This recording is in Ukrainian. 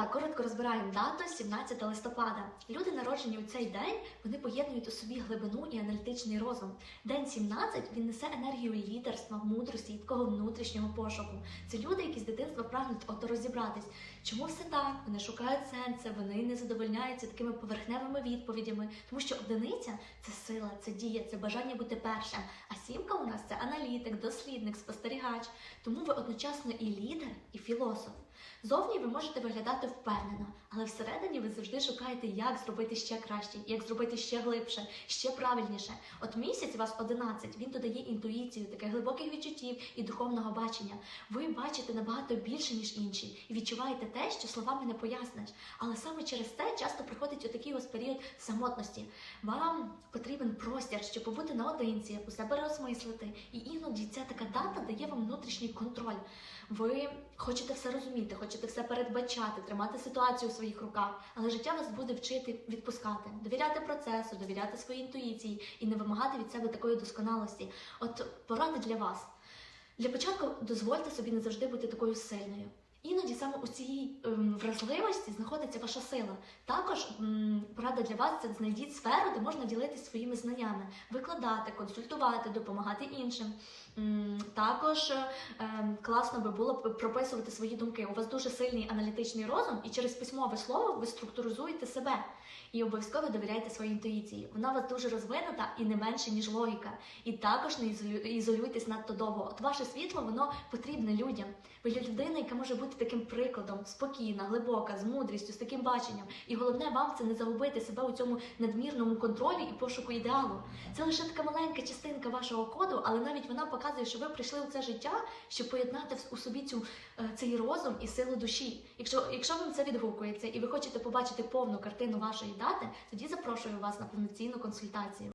Так, коротко розбираємо дату 17 листопада. Люди, народжені у цей день, вони поєднують у собі глибину і аналітичний розум. День 17 він несе енергію лідерства, мудрості і такого внутрішнього пошуку. Це люди, які з дитинства прагнуть ото розібратись, чому все так, вони шукають сенси, вони не задовольняються такими поверхневими відповідями, тому що одиниця це сила, це дія, це бажання бути першим. А сімка у нас це аналітик, дослідник, спостерігач. Тому ви одночасно і лідер, і філософ. Зовні ви можете виглядати впевнено, але всередині ви завжди шукаєте, як зробити ще краще, як зробити ще глибше, ще правильніше. От місяць у вас 11, він додає інтуїцію, таких глибоких відчуттів і духовного бачення. Ви бачите набагато більше, ніж інші, і відчуваєте те, що словами не поясниш. Але саме через це часто приходить отакий ось період самотності. Вам потрібен простір, щоб побути наодинці, усе переосмислити. І іноді ця така дата дає вам внутрішній контроль. Ви хочете все розуміти, хочете все передбачати, тримати ситуацію у своїх руках, але життя вас буде вчити відпускати, довіряти процесу, довіряти своїй інтуїції і не вимагати від себе такої досконалості. От поради для вас. Для початку дозвольте собі не завжди бути такою сильною. Іноді саме у цій ем, вразливості знаходиться ваша сила. Також порада для вас це знайдіть сферу, де можна ділитися своїми знаннями, викладати, консультувати, допомагати іншим. Також е, ем, класно би було прописувати свої думки. У вас дуже сильний аналітичний розум, і через письмове слово ви структуризуєте себе і обов'язково довіряйте своїй інтуїції. Вона у вас дуже розвинута і не менше, ніж логіка. І також не ізолюйтесь надто довго. От ваше світло воно потрібне людям. Ви є людина, яка може бути таким прикладом, спокійна, глибока, з мудрістю, з таким баченням. І головне вам це не загубити себе у цьому надмірному контролі і пошуку ідеалу. Це лише така маленька частинка вашого коду, але навіть вона показує, що ви прийшли у це життя, щоб поєднати у собі цю е, цей розум і силу душі. Якщо, якщо вам це відгукується і ви хочете побачити повну картину вашої дати, тоді запрошую вас на повноцінну консультацію.